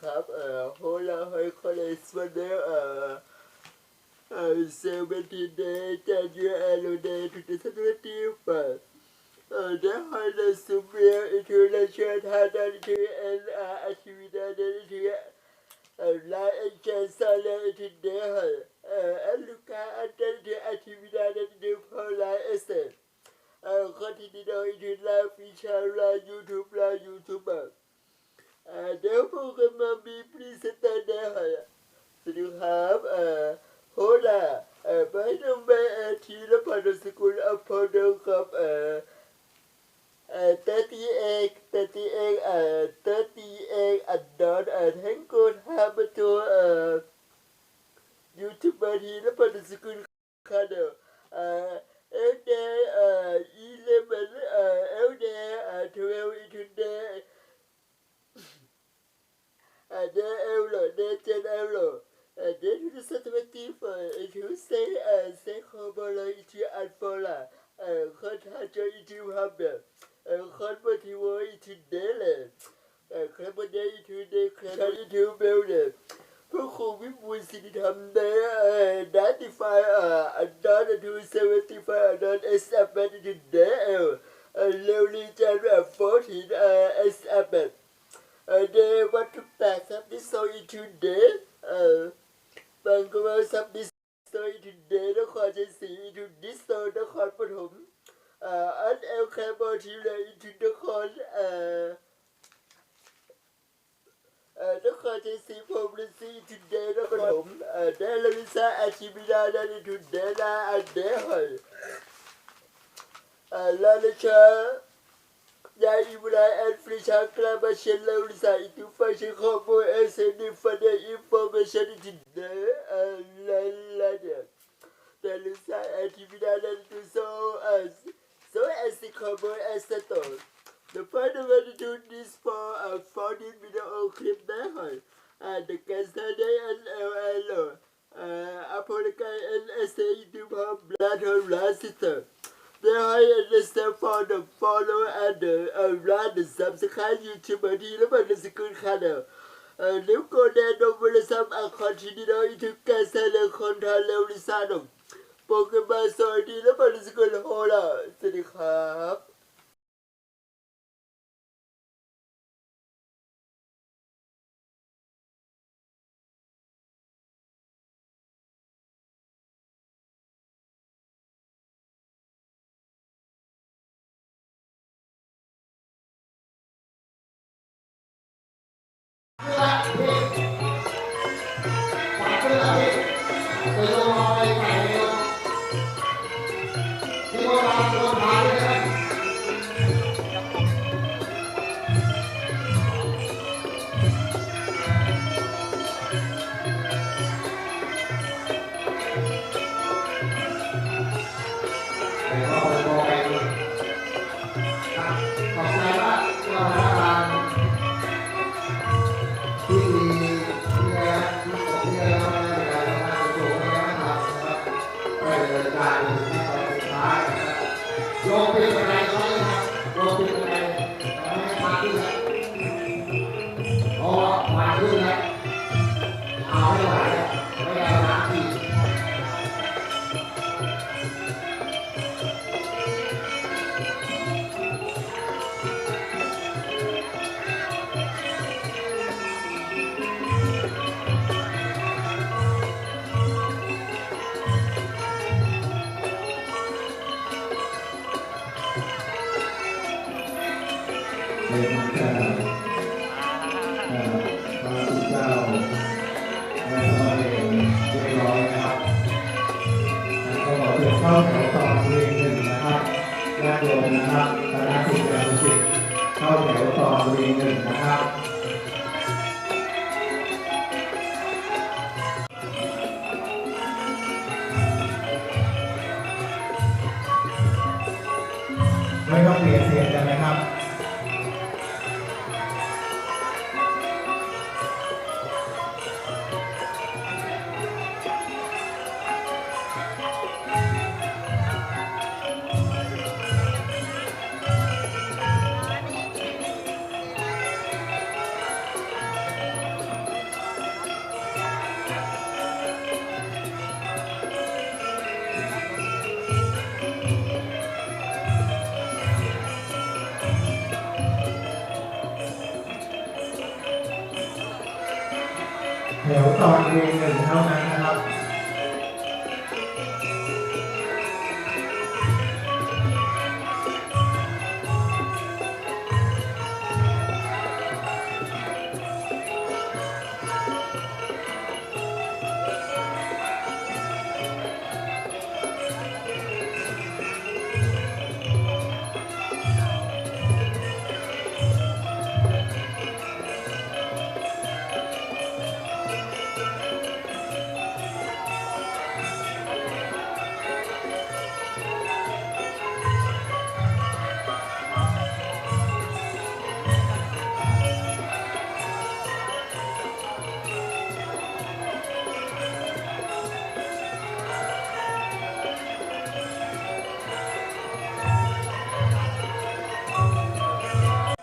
ครับเอ่อโฮลาไฮคอลเลสวันเดอเอ่อเอ่อเซเวนทีเดย์จันยูเอลูเดย์ทูดิสเวนตี้เปิดเอ่อเดย์ไฮเลสุเบียอิทูเลเชนฮาดันทีเอ็นอาร์อาชิวิดาเดนทีเอ่อไลเอ็นเจนซาเลอิทูเดย์เอ่อเอลูกาอันเดนทีอาชิวิดาเดนทีพอลาเอสเอเอ่อคอนติเนียอิทูลาฟิชาลายูทูบลายูทูบเบอร์ยวพวกกันมารีเซนเตอร์ได้ค่ะสวัสดีครับเอ่อโฮล่าเอ่อไปน้องไปเอ่อทีละพันสกุลอพอลโดครับ อ่อตัดที่เอกตัดที่เอกเอ่อตัดที่เอกอันดอนเอ่อทั้งกู binalarını so as, so as the cover as the door. The father will do this for a 40 minute old clip now, and the Castade and LLO, uh, Apollica and SA Dupont Blood her last sister. They hire the step for the follow and the around the subsequent YouTube and the second channel. Uh, nếu cô đang đồng với sam à còn chỉ đi đâu thì chúng ta sẽ là con thà leo đi xa đồng. โนอิทุกกเซเลคอนทาเลวลิซานมโปเกมอนซอยดีแล้วมันจะสกุลโฮล่าสวัสดีครับ อ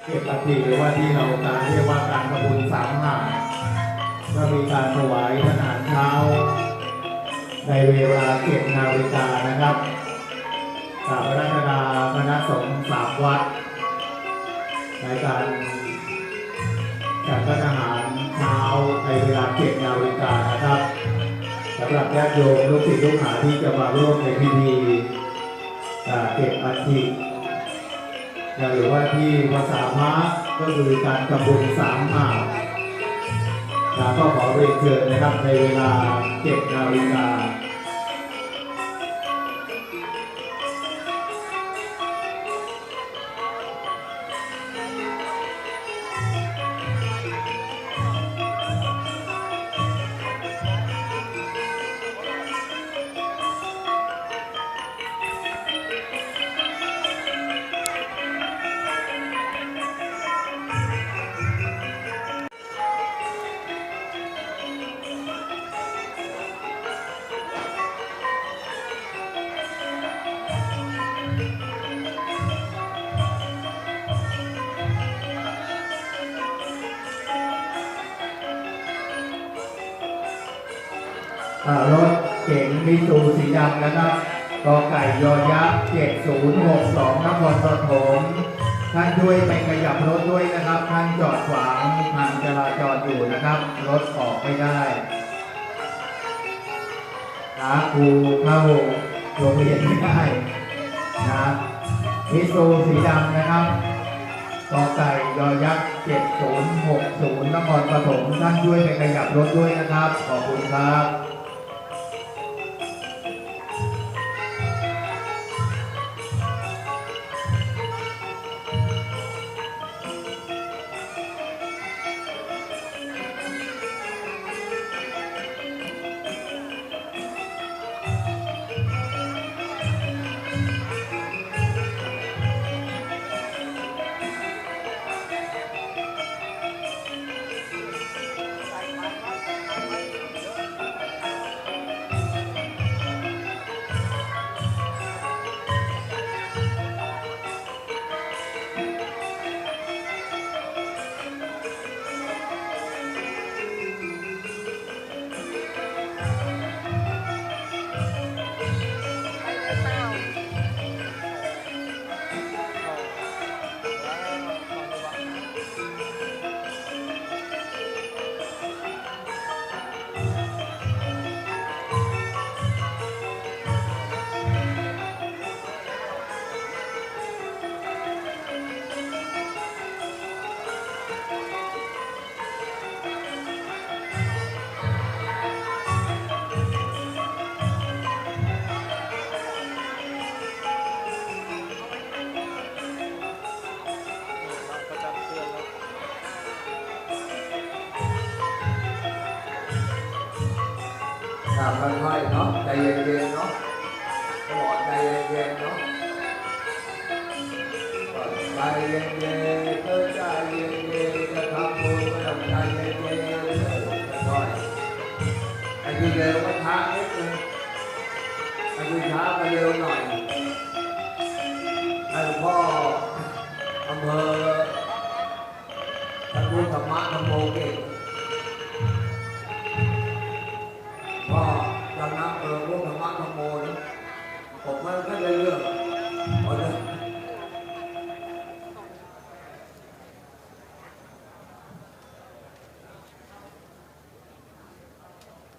เก็บอัฐิหรือว่าที่เราการเรียกว่าการขบุญสามหาก็มีการถวายทหารเช้า ในเวลาเก็บนาฬิกานะครับกราบรัตนาคณะสงฆ์สามวัด ในการจัดทหารเช้าในเวลาเก็บนาฬิกานะครับสำหรับญาติโยมลูกศิษย์ลูกหาที่จะมาร่วมในพิธีเก็บอัฐิ หรือว่าที่ภาษาพระก็คือการกำบุนสามหาแล้วก็ขอเรียนเชิญนะครับในเวลาเจ็ดนาฬิกา รถเก๋งมิซูสีดำนะครับกอไก่ยอยักษ์7062นครปฐมท่านช่วยไปขยับรถด้วยนะครับท่านจอดขวางทางจราจรอยู่นะครับ รถออกไม่ได้นะครูเข้าโรงเรียนไม่ได้นะมิซูสีดำนะครับกอไก่ยอยักษ์7060นครปฐมท่านช่วยไปขยับรถด้วยนะครับ ขอบคุณครับับค่อยๆเนาะใจเย็นๆเนาะหมอกใจเย็นๆเนาะใจเย็นๆเธอใจเย็นๆจะทำบุญก็ต้องใจเย็นๆค่อยๆไอ้ที่เร็วก็ช้านิดนึงไอ้ที่ช้าก็เร็วหน่อย นะเออพวกธรรมะธรรมโมนะผมไม่ค่อยได้เรื่องเอาเลย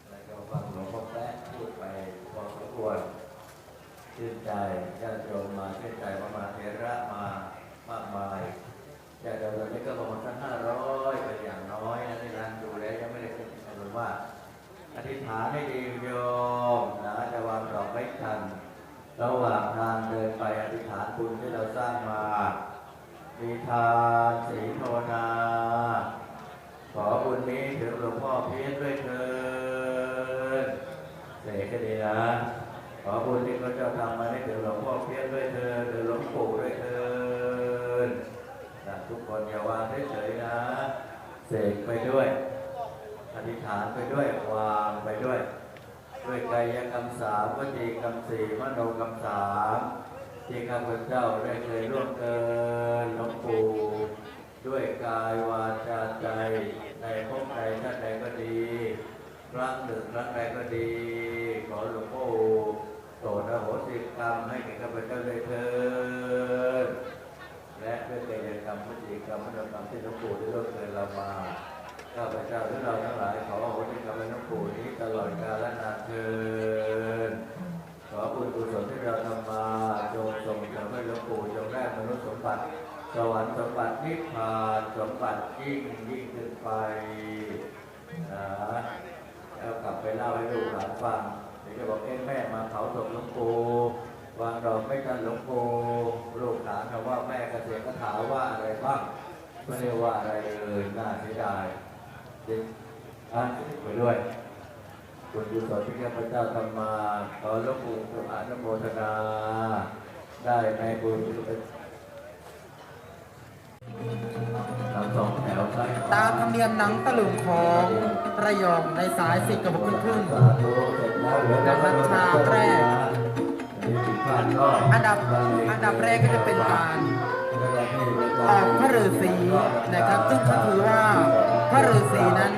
แล้วก็ฟังหลวงพ่อแป๊ะพูดไปพอสมควรชื่นใจญาติโยมมาชื่นใจว่ามาเทระมามากมายญาติโยมนี่ก็ประมาณสักห้าร้อยเป็นอย่างน้อยนะที่ร้านดูแล้วยังไม่ได้เป็นจำนวนมากอธิษฐานให้ดีโยมนะจะวางดอกไม้ทันระหว่างทางเดินไปอธิษฐานบุญที่เราสร้างมา มีทานสีภาวนา ขอบุญนี้ถึ งหลวงพ่อเพียรด้วยเถิดเสกก็ดีนะขอบุญที่พระเจ้าทำมาให้ถึงหลวงพ่อเพียรด้วยเถิดถึงหลวงปู่ด้วยเถิดนะทุกคนอย่าวางเฉยๆนะเสกไปด้วยอธิษฐานไปด้วยวางไปด้วย ด้วยกายกรรมสามวจีกรรมสี่มโนกรรมสามที่ข้าพเจ้าได้เคยร่วมเกินหลวงปู่ ด้วยกายวาจาใจ ในภพใดชาติใดก็ดีครั้งหนึ่งครั้งใดก็ดี ขอหลวงพ่อโปรดโหสิกรรมให้แก่ข้าพเจ้าด้วยเถิด บัติยิ่งยิ่งขึ้นไปนะแล้วกลับไปเล่าให้ลูกหลานฟังเดี๋ยวจะบอกเอ้แม่มาเผาศพหลวงปู่วางดอกไม่ทันหลวงปู่ลูกหลานคำว่าแม่เกษตรก็ถามว่าอะไรบ้างไม่ได้ว่าอะไรเลยน่าเสียดายจริงอะไปด้วยคุณกุศลที่ข้าพเจ้าทำมาขอหลวงปู่จงอนุโมทนา ได้ในบุญที่เป็นทั้ง สองแถวใช่ตามธรรมเนียมหนังตะลุงของระยองในสายสิบกับขึ้นขึ้นสาธุเสร็จแล้วเหลือแต่พระฉากแรกมีสิบพันก็อันดับอันดับแรกก็จะเป็นการออกพระฤาษีนะครับ ซึ่งก็ถือว่าพระฤาษีนั้น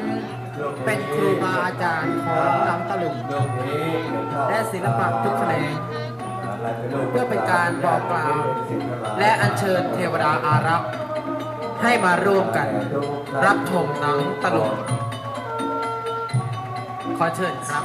เป็นครูบาอาจารย์ของหนังตะลุงและศิลปะทุกแขนงเพื่อเป็นการบอกกล่าว และอัญเชิญเทวดาอารักษ์ ให้มาร่วมกัน รับชมหนังตลกขอเชิญครับ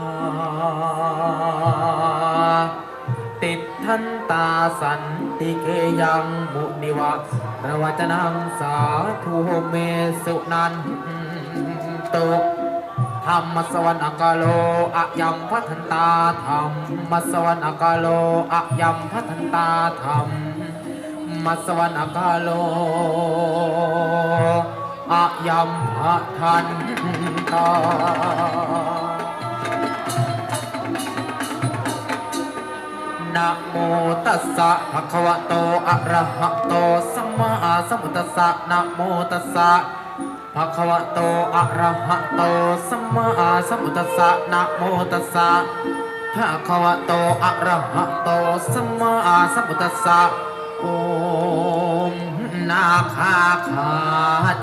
า ติดทันตาสันติเกยังมุนิวะระวจนังสาธุเมสุนันตุธรรมสวรรคโลอะยัมพัทันตาธรรมสวรรคโลอะยัมพัทันตาธรรมมสวนาคโลอะยัมหะทันตา นะโมตัสสะภะคะวะโตอะระหะโตสัมมาสัมพุทธัสสะนะโมตัสสะภะคะวะโตอะระหะโตสัมมาสัมพุทธัสสะนะโมตัสสะภะคะวะโตอะระหะโตสัมมาสัมพุทธัสสะโอมนาคาขา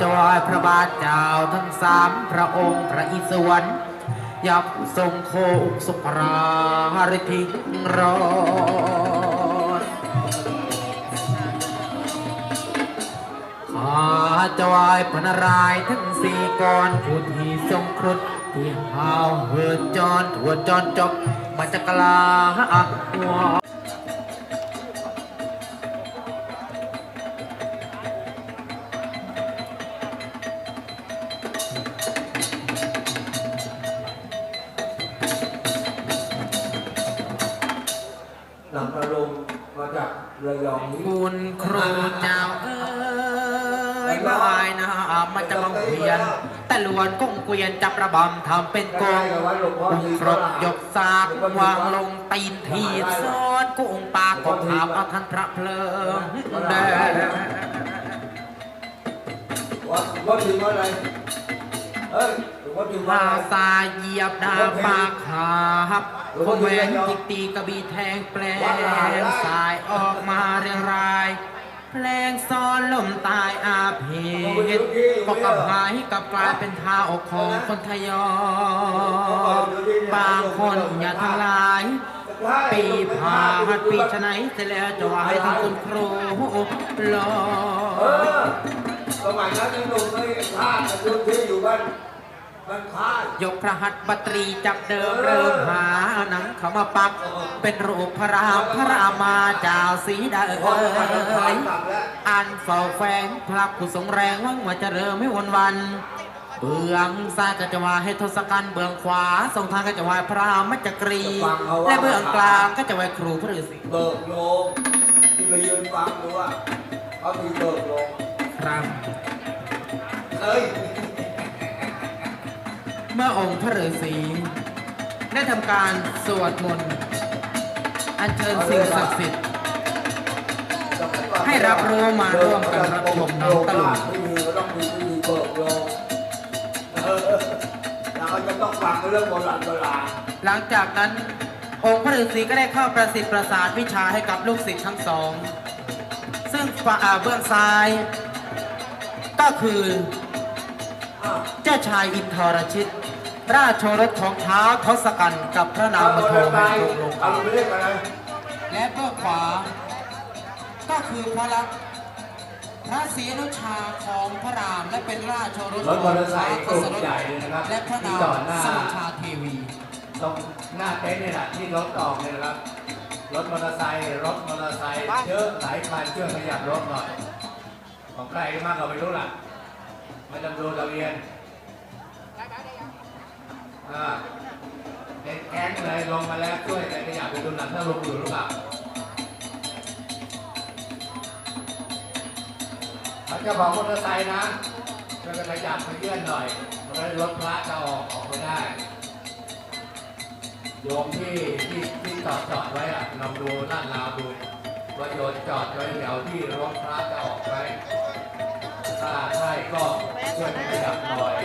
จอยพระบาทเจ้าทั้งสามพระองค์พระอิศวร ยับทรงโคอุกสุปราริทิงรอดข้าจวายพนรายทั้งสี่กรผู้ที่ทรงครุฑที่หาวเหินจรทั่วจอนจบมาจากลาอักว ระยองนี้คุณครูเจ้าเอ้ยบายนะมาจากบังเวียน แต่ลวนกงเกวียนจับระบำทำเป็นกองกุ้งครบยกซากวางลงตีนทีซ้อนกุ้งปลากองถามเอาท่านพระเพลิงแดงวัดวัดถึงว่าอะไรเอ้ย วาว่าเหยียบดาปากขาบคนแหวนจิกตีกระบี่แทงแปลงสายออกมาเรียงรายแปลงซ้อนลมตายอาเพศก็กลับหายกลับกลายเป็นเท้าของคนทยอยบางคนอย่าทั้งหลายปีพาหัดปีชะไหนเสร็จแล้วจะไหวทั้งคุณครูรอเออสมัยนั้นยังหนุ่มไม่ฆ่ากันที่อยู่บ้าน ยยกพระหัตถ์บัตรีจากเดิมเริ่มหาหนังเขามาปัก เป็นรูปพระรามพระรามาเจ้าสีดาเอ๋ยอันเฝ้าแฝงพระผู้ทรงแรงว่างว่าจะเริ่มไม่วันวันเบื้องซ้ายก็จะว่าให้ทศกัณฐ์เบื้องขวาทรงทางก็จะว่าพระรามจักรี และเบื้องกลางก็จะว่าครูพระฤาษีเบิกโลงที่ไปยืนฟังดูว่าเขามีเบิกโลงครับเอ้ย เมื่อองค์พระฤาษีได้ทำการสวดมนต์อัญเชิญสิ่งศักดิ์สิทธิ์ให้รับรู้มาร่วมกันรับชมน้องตะลุงที่มีก็ต้องมีที่เบิกโลงเออแล้วก็จะต้องฟังเรื่องโบราณโบราณหลังจากนั้นองค์พระฤาษีก็ได้เข้าประสิทธิ์ประสานวิชาให้กับลูกศิษย์ทั้งสอง ซึ่งฝ่าอาเบื้องซ้าย ก็คือ เจ้าชายอินทรชิต ราชโอรสของท้าวทศกัณฐ์กับพระนามมโทไปแห่งกรุงลงเอากาไปเรียกอะไรและเบื้องขวา ก็คือพระลักษมณ์พระศรีอนุชาของพระรามและเป็นราชโอรสรถมอเตอร์ไซค์กลุ่มใหญ่เลยนะครับและพระที่นามจอดหน้าสมุชาเทวีตรงหน้าเต็นท์เนี่ยแหละที่รถออกเนี่ยนะครับรถมอเตอร์ไซค์รถมอเตอร์ไซค์เยอะหลายคันช่วยขยับรถหน่อย ของใครมากเราไม่รู้ล่ะไม่ต้องดูทะเบียนอ่า เป็นแก๊งเลยลงมาแล้วช่วยกันขยับไปดูหนังถ้าลงอยู่หรือเปล่าเขาจ้าของมอเตอร์ไซค์นะช่วยกันขยับขยื่อนหน่อยเพราะรถพระจะออกออกไม่ได้โยมที่ที่ที่จอดจอดไว้อะลองดูลาดราวดูว่าโยนจอดไว้แถวที่รถพระจะออกไว้ถ้าใช่ก็ช่วยขยับหน่อย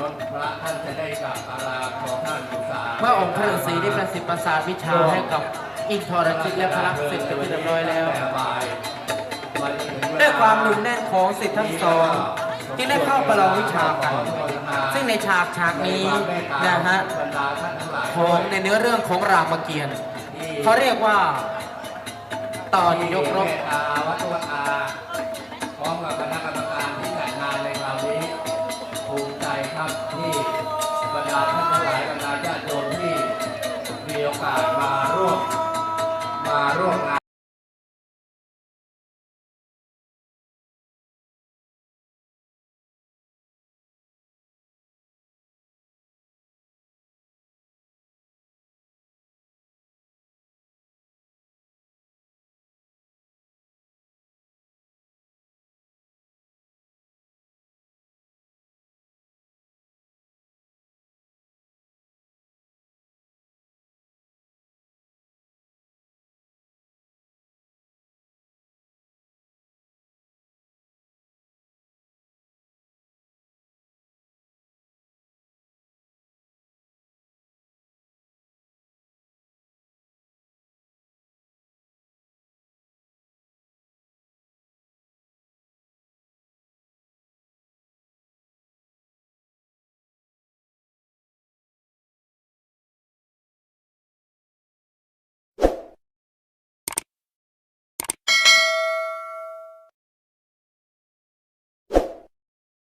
รถพระท่านจะได้กลับอารามของท่านอุตสาห์เมื่อองค์พระฤาษีได้ประสิทธิ์ประสานวิชาให้กับอินทรชิตและพระลักษมณ์เสร็จเป็นที่เรียบร้อยแล้วต่บ่ายวันนี้ถึงเด้วยความหนุนแน่นของสิทธิ์ทั้งสองจึงได้เข้าประลองวิชากัน ซึ่งในฉากฉากนี้นะฮะบรรดาท่านทั้งหลายของในเนื้อเรื่องของรามเกียรติ์เขาเรียกว่าตอนยกรบ Caro